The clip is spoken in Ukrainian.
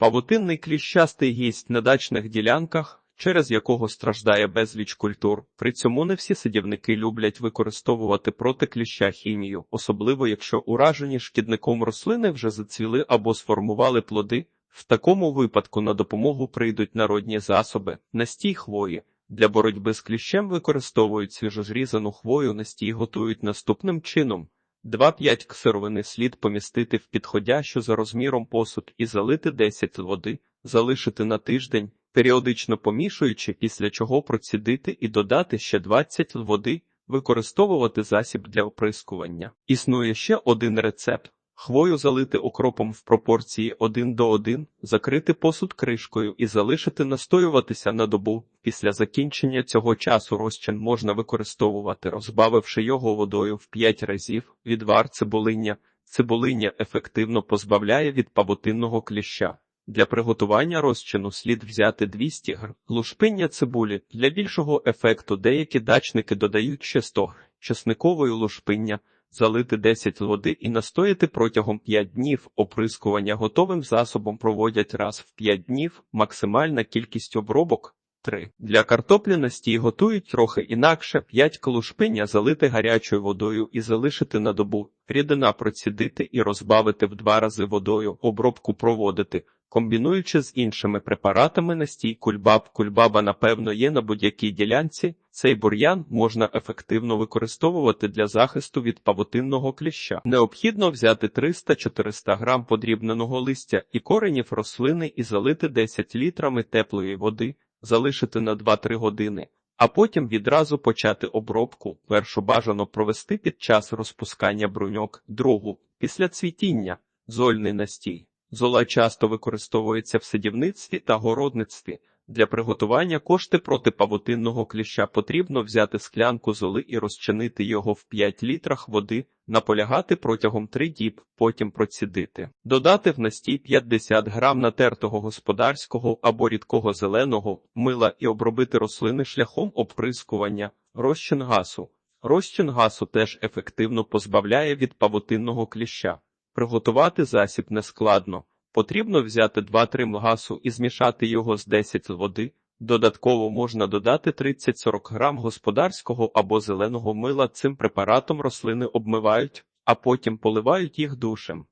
Павутинний кліщастий гість на дачних ділянках, через якого страждає безліч культур. При цьому не всі садівники люблять використовувати проти кліща хімію, особливо якщо уражені шкідником рослини вже зацвіли або сформували плоди. В такому випадку на допомогу прийдуть народні засоби, настій хвої. Для боротьби з кліщем використовують свіжозрізану хвою, настій готують наступним чином. 2-5 ксировини слід помістити в підходящу за розміром посуд і залити 10 води, залишити на тиждень, періодично помішуючи, після чого процідити і додати ще 20 води, використовувати засіб для оприскування. Існує ще один рецепт. Хвою залити окропом в пропорції 1 до 1, закрити посуд кришкою і залишити настоюватися на добу. Після закінчення цього часу розчин можна використовувати, розбавивши його водою в 5 разів. Відвар цибулиння. Цибулиння ефективно позбавляє від павутинного кліща. Для приготування розчину слід взяти 200 г. Лушпиння цибулі. Для більшого ефекту деякі дачники додають ще 100 г. чесникової лушпиння залити 10 води і настояти протягом 5 днів. Оприскування готовим засобом проводять раз в 5 днів, максимальна кількість обробок 3. Для картоплі настій готують трохи інакше 5 колушпиння залити гарячою водою і залишити на добу, рідина процідити і розбавити в два рази водою, обробку проводити. Комбінуючи з іншими препаратами настій кульбаб, кульбаба, напевно, є на будь-якій ділянці. Цей бур'ян можна ефективно використовувати для захисту від павутинного кліща. Необхідно взяти 300-400 грам подрібненого листя і коренів рослини і залити 10 літрами теплої води, залишити на 2-3 години, а потім відразу почати обробку. Першу бажано провести під час розпускання бруньок, другу після цвітіння, зольний настій. Зола часто використовується в садівництві та городництві. Для приготування кошти проти павутинного кліща потрібно взяти склянку золи і розчинити його в 5 літрах води, наполягати протягом 3 діб, потім процідити. Додати в настій 50 грам натертого господарського або рідкого зеленого мила і обробити рослини шляхом оприскування, розчин гасу. Розчин гасу теж ефективно позбавляє від павутинного кліща. Приготувати засіб нескладно. Потрібно взяти 2-3 мгасу і змішати його з 10 води. Додатково можна додати 30-40 грам господарського або зеленого мила. Цим препаратом рослини обмивають, а потім поливають їх душем.